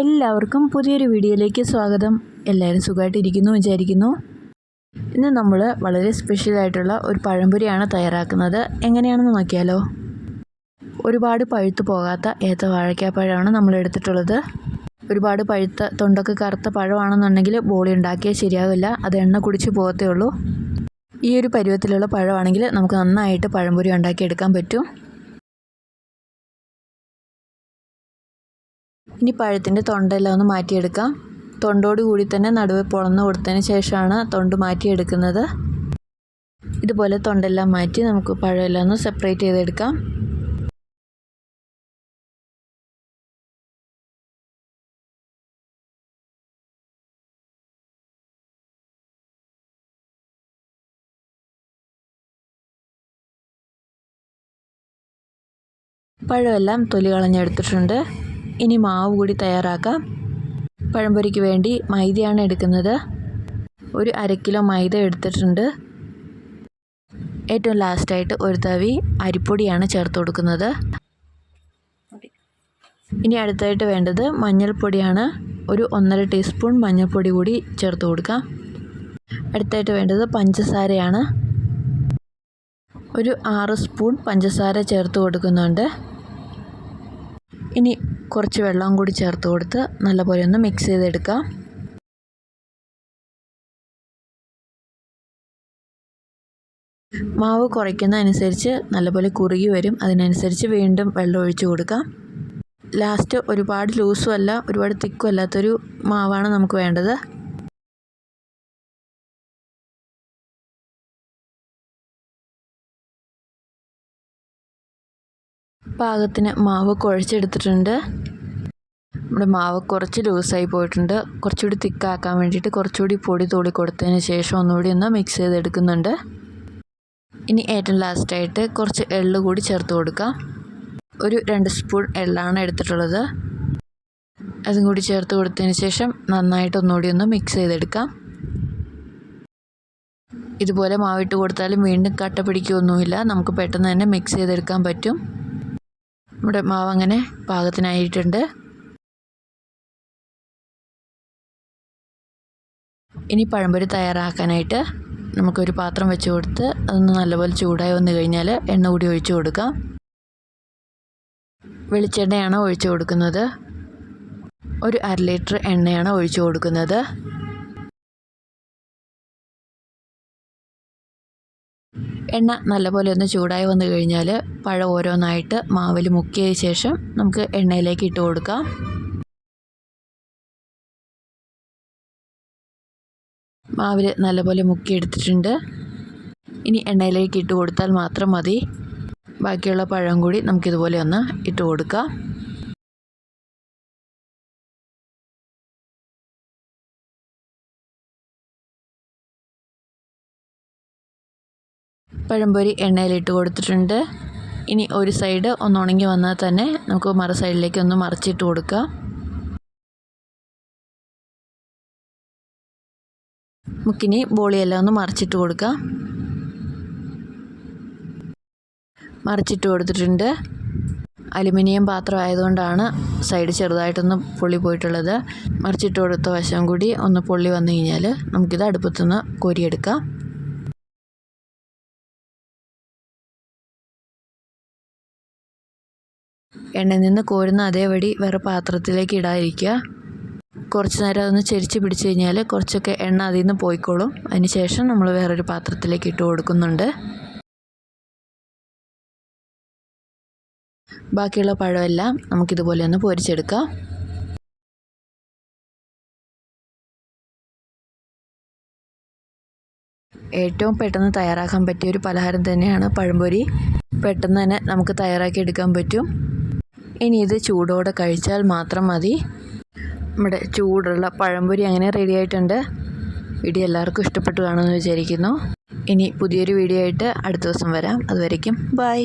എല്ലാവർക്കും പുതിയൊരു വീഡിയോയിലേക്ക് സ്വാഗതം. എല്ലാവരും സുഖമായിട്ടിരിക്കുന്നു വിചാരിക്കുന്നു. ഇന്ന് നമ്മൾ വളരെ സ്പെഷ്യലായിട്ടുള്ള ഒരു പഴംപൊരിയാണ് തയ്യാറാക്കുന്നത്. എങ്ങനെയാണെന്ന് നോക്കിയാലോ? ഒരുപാട് പഴുത്തു പോകാത്ത ഏത്ത വാഴയ്ക്കാപ്പഴമാണ് നമ്മൾ എടുത്തിട്ടുള്ളത്. ഒരുപാട് പഴുത്ത തൊണ്ടൊക്കെ കറുത്ത പഴമാണെന്നുണ്ടെങ്കിൽ ബോളി ഉണ്ടാക്കിയാൽ ശരിയാവില്ല. അത് എണ്ണ കുടിച്ച് പോകത്തേ ഉള്ളൂ. ഈ ഒരു പരുവത്തിലുള്ള പഴമാണെങ്കിൽ നമുക്ക് നന്നായിട്ട് പഴംപൊരി ഉണ്ടാക്കിയെടുക്കാൻ പറ്റും. ഇനി പഴത്തിന്റെ തൊണ്ടെല്ലാം ഒന്ന് മാറ്റിയെടുക്കാം. തൊണ്ടോട് കൂടി തന്നെ നടുവ് പൊളന്ന് കൊടുത്തതിന് ശേഷമാണ് തൊണ്ട് മാറ്റിയെടുക്കുന്നത്. ഇതുപോലെ തൊണ്ടെല്ലാം മാറ്റി നമുക്ക് പഴമെല്ലാം ഒന്ന് സെപ്പറേറ്റ് ചെയ്തെടുക്കാം. പഴമെല്ലാം തൊലി കളഞ്ഞെടുത്തിട്ടുണ്ട്. ഇനി മാവ് കൂടി തയ്യാറാക്കാം. പഴംപൊരിക്ക് വേണ്ടി മൈദയാണ് എടുക്കുന്നത്. ഒരു അര കിലോ മൈദ എടുത്തിട്ടുണ്ട്. ഏറ്റവും ലാസ്റ്റായിട്ട് ഒരു തവി അരിപ്പൊടിയാണ് ചേർത്ത് കൊടുക്കുന്നത്. ഇനി അടുത്തായിട്ട് വേണ്ടത് മഞ്ഞൾപ്പൊടിയാണ്. ഒരു ഒന്നര ടീസ്പൂൺ മഞ്ഞൾപ്പൊടി കൂടി ചേർത്ത് കൊടുക്കാം. അടുത്തായിട്ട് വേണ്ടത് പഞ്ചസാരയാണ്. ഒരു ആറ് സ്പൂൺ പഞ്ചസാര ചേർത്ത് കൊടുക്കുന്നുണ്ട്. ഇനി കുറച്ച് വെള്ളം കൂടി ചേർത്ത് കൊടുത്ത് നല്ലപോലെ ഒന്ന് മിക്സ് ചെയ്തെടുക്കാം. മാവ് കുറയ്ക്കുന്നതനുസരിച്ച് നല്ലപോലെ കുറുകി വരും. അതിനനുസരിച്ച് വീണ്ടും വെള്ളം ഒഴിച്ച് കൊടുക്കാം. ലാസ്റ്റ് ഒരുപാട് ലൂസും അല്ല ഒരുപാട് തിക്കും അല്ലാത്തൊരു മാവാണ് നമുക്ക് വേണ്ടത്. പാകത്തിന് മാവ് കുഴച്ചെടുത്തിട്ടുണ്ട്. നമ്മുടെ മാവ് കുറച്ച് ലൂസായി പോയിട്ടുണ്ട്. കുറച്ചുകൂടി തിക്കാക്കാൻ വേണ്ടിയിട്ട് കുറച്ചുകൂടി പൊടി തോളി കൊടുത്തതിന് ശേഷം ഒന്നുകൂടി ഒന്ന് മിക്സ് ചെയ്തെടുക്കുന്നുണ്ട്. ഇനി ഏറ്റവും ലാസ്റ്റായിട്ട് കുറച്ച് എള്ള് കൂടി ചേർത്ത് കൊടുക്കാം. ഒരു രണ്ട് സ്പൂൺ എള്ളാണ് എടുത്തിട്ടുള്ളത്. അതും കൂടി ചേർത്ത് കൊടുത്തതിന് ശേഷം നന്നായിട്ട് ഒന്നുകൂടി ഒന്ന് മിക്സ് ചെയ്തെടുക്കാം. ഇതുപോലെ മാവിട്ട് കൊടുത്താലും വീണ്ടും കട്ട പിടിക്കുകയൊന്നുമില്ല നമുക്ക് പെട്ടെന്ന് തന്നെ മിക്സ് ചെയ്തെടുക്കാൻ പറ്റും. നമ്മുടെ മാവ് അങ്ങനെ പാകത്തിനായിട്ടുണ്ട്. ഇനി പഴംപൊരി തയ്യാറാക്കാനായിട്ട് നമുക്കൊരു പാത്രം വെച്ച് കൊടുത്ത് അതൊന്ന് നല്ലപോലെ ചൂടായി വന്നു കഴിഞ്ഞാൽ എണ്ണ കൂടി ഒഴിച്ചു കൊടുക്കാം. വെളിച്ചെണ്ണയാണ് ഒഴിച്ചു കൊടുക്കുന്നത്. ഒരു അര ലിറ്റർ എണ്ണയാണ് ഒഴിച്ചു കൊടുക്കുന്നത്. എണ്ണ നല്ലപോലെ ഒന്ന് ചൂടായി വന്നു കഴിഞ്ഞാൽ പഴം ഓരോന്നായിട്ട് മാവിൽ മുക്കിയ ശേഷം നമുക്ക് എണ്ണയിലേക്ക് ഇട്ട് കൊടുക്കാം. മാവിൽ നല്ലപോലെ മുക്കിയെടുത്തിട്ടുണ്ട് ഇനി എണ്ണയിലേക്ക് ഇട്ട് കൊടുത്താൽ മാത്രം മതി. ബാക്കിയുള്ള പഴം കൂടി നമുക്കിതുപോലെ ഒന്ന് ഇട്ട് കൊടുക്കാം. പഴംപൊരി എണ്ണയിലിട്ട് കൊടുത്തിട്ടുണ്ട്. ഇനി ഒരു സൈഡ് ഒന്ന് ഉണങ്ങി വന്നാൽ തന്നെ നമുക്ക് മറ സൈഡിലേക്ക് ഒന്ന് മറിച്ചിട്ട് കൊടുക്കാം. മുക്കിനി ബോളിയെല്ലാം ഒന്ന് മറിച്ചിട്ട് കൊടുക്കാം. മറിച്ചിട്ട് കൊടുത്തിട്ടുണ്ട്. അലുമിനിയം പാത്രം ആയതുകൊണ്ടാണ് സൈഡ് ചെറുതായിട്ടൊന്ന് പൊള്ളി പോയിട്ടുള്ളത്. മറിച്ചിട്ട് കൊടുത്ത വശം കൂടി ഒന്ന് പൊള്ളി വന്നു കഴിഞ്ഞാൽ നമുക്കിത് അടുപ്പത്തുനിന്ന് കോരിയെടുക്കാം. എണ്ണയിൽ നിന്ന് കോരുന്ന അതേപടി വേറെ പാത്രത്തിലേക്ക് ഇടാതിരിക്കുക. കുറച്ച് നേരം അതൊന്ന് ചെരിച്ച് പിടിച്ച് കഴിഞ്ഞാൽ കുറച്ചൊക്കെ എണ്ണ അതിൽ നിന്ന് പോയിക്കോളും. അതിന് ശേഷം നമ്മൾ വേറൊരു പാത്രത്തിലേക്ക് ഇട്ട് കൊടുക്കുന്നുണ്ട്. ബാക്കിയുള്ള പഴമെല്ലാം നമുക്കിതുപോലെ ഒന്ന് പൊരിച്ചെടുക്കാം. ഏറ്റവും പെട്ടെന്ന് തയ്യാറാക്കാൻ പറ്റിയ ഒരു പലഹാരം തന്നെയാണ് പഴംപൊരി. പെട്ടെന്ന് തന്നെ നമുക്ക് തയ്യാറാക്കി എടുക്കാൻ പറ്റും. ഇനി ഇത് ചൂടോടെ കഴിച്ചാൽ മാത്രം മതി. നമ്മുടെ ചൂടുള്ള പഴംപൊരി അങ്ങനെ റെഡി ആയിട്ടുണ്ട്. വീഡിയോ എല്ലാവർക്കും ഇഷ്ടപ്പെട്ടു കാണുമെന്ന് വിചാരിക്കുന്നു. ഇനി പുതിയൊരു വീഡിയോ ആയിട്ട് അടുത്ത ദിവസം വരാം. അതുവരയ്ക്കും ബൈ